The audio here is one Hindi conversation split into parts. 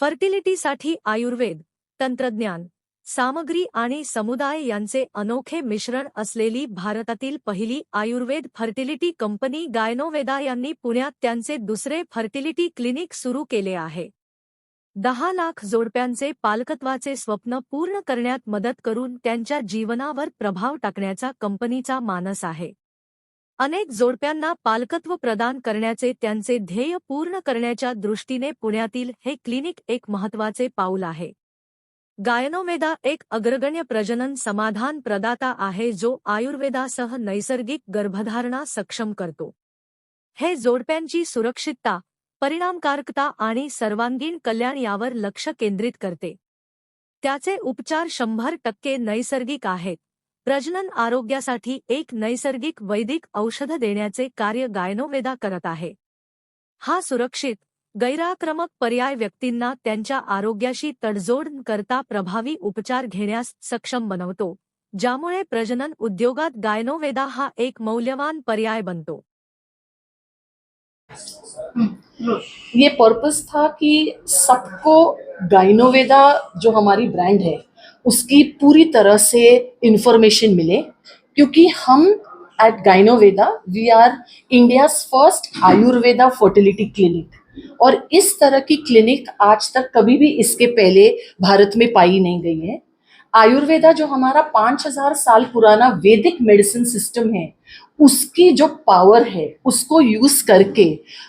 फर्टिलिटीसाठी आयुर्वेद तंत्रज्ञान सामग्री आणि समुदाय यांचे अनोखे मिश्रण असलेली भारतातील पहिली आयुर्वेद फर्टिलिटी कंपनी गायनोवेदा यांनी पुण्यात त्यांचे दुसरे फर्टिलिटी क्लिनिक सुरू केले आहे. दहा लाख जोडप्यांचे पालकत्वाचे स्वप्न पूर्ण करण्यात मदत करून त्यांच्या जीवनावर प्रभाव टाकण्याचा कंपनीचा मानस आहे. अनेक जोडप्यांना पालकत्व प्रदान करण्याचे त्यांचे ध्येय पूर्ण करण्याच्या दृष्टीने पुण्यातील हे क्लिनिक एक महत्त्वाचे पाऊल आहे. गायनोवेदा एक अग्रगण्य प्रजनन समाधान प्रदाता आहे जो आयुर्वेदासह नैसर्गिक गर्भधारणा सक्षम करतो. हे जोडप्यांची सुरक्षितता परिणामकारकता आणि सर्वांगीण कल्याण यावर लक्ष केंद्रित करते. त्याचे उपचार शंभर टक्के नैसर्गिक आहेत. प्रजनन आरोग्यासाठी एक नैसर्गिक वैदिक औषध देण्याचे कार्य गायनोवेदा करत आहे. हा सुरक्षित गैराक्रमक पर्याय व्यक्तींना त्यांच्या आरोग्याशी तडजोड करता प्रभावी उपचार घेण्यास सक्षम बनवतो ज्यामुळे प्रजनन उद्योगात गायनोवेदा हा एक मौल्यवान पर्याय बनतो. ये पर्पस था कि सबको गायनोवेदा जो हमारी ब्रांड है उसकी पूरी तरह से इंफॉर्मेशन मिले, क्योंकि हम at Gynoveda we are India's first Ayurveda fertility clinic और इस तरह की क्लिनिक आज तक कभी भी इसके पहले भारत में पाई नहीं गई है। आयुर्वेदा जो हमारा पाँच हज़ार साल पुराना वैदिक मेडिसिन सिस्टम है, उसकी जो पावर है, उसको यूज़ करके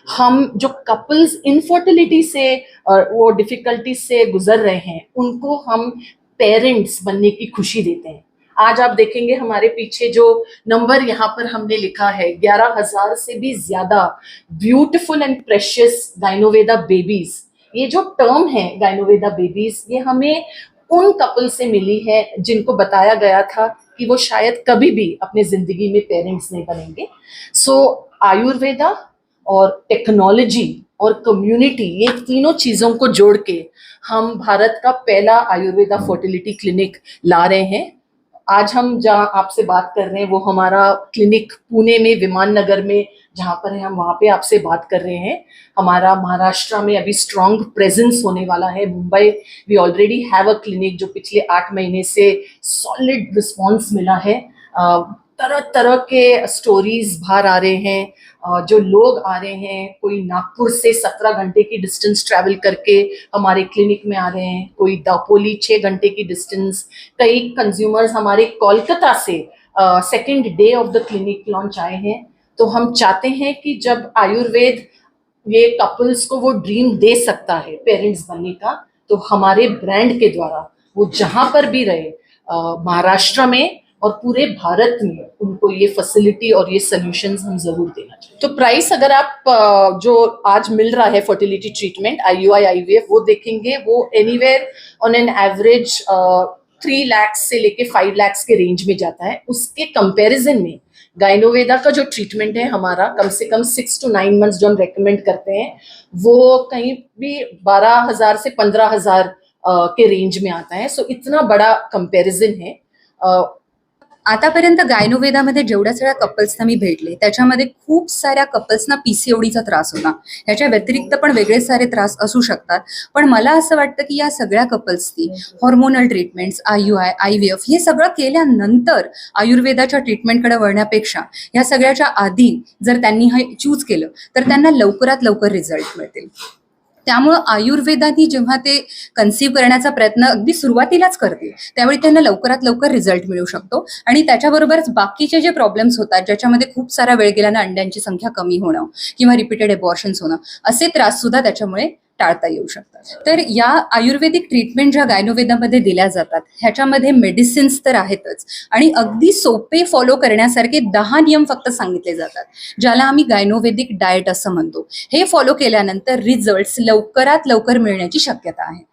हम जो कपल्स इनफर्टिलिटी से और वो डिफिकल्टी से गुजर रहे हैं, उनको हम पेरेंट्स बनने की खुशी देते हैं। आज आप देखेंगे हमारे पीछे जो नंबर यहाँ पर हमने लिखा है ग्यारह हज़ार से भी ज़्यादा beautiful and precious Gynoveda babies ये जो टर्म है गाइनोवेदा बेबीज ये हमें उन कपल से मिली है जिनको बताया गया था कि वो शायद कभी भी अपने ज़िंदगी में पेरेंट्स नहीं बनेंगे। सो so, आयुर्वेदा और टेक्नोलॉजी और कम्युनिटी ये तीनों चीज़ों को जोड़ के हम भारत का पहला आयुर्वेदा फर्टिलिटी क्लिनिक ला रहे हैं। आज हम जहाँ आपसे बात कर रहे हैं, वो हमारा क्लिनिक पुणे में विमान नगर में, जहाँ पर है, हम वहाँ पे आपसे बात कर रहे हैं। हमारा महाराष्ट्र में अभी स्ट्रॉन्ग प्रेजेंस होने वाला है। Mumbai we already have a clinic जो पिछले आठ महीने से सॉलिड रिस्पॉन्स मिला है। तरह तरह के स्टोरीज बाहर आ रहे हैं जो लोग आ रहे हैं, कोई नागपुर से सत्रह घंटे की डिस्टेंस ट्रैवल करके हमारे क्लिनिक में आ रहे हैं, कोई दापोली छः घंटे की डिस्टेंस कई कंज्यूमर्स हमारे कोलकाता से second day of the clinic launch आए हैं। तो हम चाहते हैं कि जब आयुर्वेद ये कपल्स को वो ड्रीम दे सकता है पेरेंट्स बनने का तो हमारे ब्रांड के द्वारा, वो जहाँ पर भी रहे महाराष्ट्र में और पूरे भारत में उनको ये फैसिलिटी और ये सोल्यूशन हम ज़रूर देना चाहिए। तो प्राइस अगर आप जो आज मिल रहा है fertility treatment I U I I V देखेंगे वो anywhere on an average three lakhs से लेके फाइव लैक्स के रेंज में जाता है। उसके कंपैरिजन में गाइनोवेदा का जो ट्रीटमेंट है हमारा कम से कम सिक्स टू नाइन मंथ्स जो हम रेकमेंड करते हैं वो कहीं भी बारह हज़ार से पंद्रह हज़ार के रेंज में आता है। सो so, इतना बड़ा कंपैरिजन है। आतापर्यंत गायनोवेदामध्ये जेवढ्या सगळ्या कपल्सना मी भेटले त्याच्यामध्ये खूप साऱ्या कपल्सना पीसीओडीचा त्रास होता. ह्याच्या व्यतिरिक्त पण वेगळे सारे त्रास असू शकतात. पण मला असं वाटतं की या सगळ्या कपल्सनी hormonal treatments I U I I V F हे सगळं केल्यानंतर आयुर्वेदाच्या ट्रीटमेंटकडे वळण्यापेक्षा या सगळ्याच्या आधी जर त्यांनी हे चूज केलं तर त्यांना लवकरात लवकर रिझल्ट मिळतील. त्यामुळं आयुर्वेदाने जेव्हा ते कन्सिव्ह करण्याचा प्रयत्न अगदी सुरुवातीलाच करते त्यावेळी त्यांना लवकरात लवकर रिझल्ट मिळू शकतो. आणि त्याच्याबरोबरच बाकीचे जे प्रॉब्लेम्स होतात ज्याच्यामध्ये खूप सारा वेळ गेल्यानं अंड्यांची संख्या कमी होणं किंवा रिपीटेड एबॉर्शन्स होणं असे त्रास सुद्धा त्याच्यामुळे टाळता येऊ शकतात. तर या आयुर्वेदिक ट्रीटमेंट ज्या गायनोवेदामध्ये दिल्या जातात ह्याच्यामध्ये मेडिसिन्स तर आहेतच. आणि अगदी सोपे फॉलो करण्यासारखे दहा नियम फक्त सांगितले जातात. ज्याला आम्ही गायनोवेदिक डाएट असं म्हणतो. हे फॉलो केल्यानंतर रिझल्ट्स लवकरात लवकर मिळण्याची शक्यता आहे.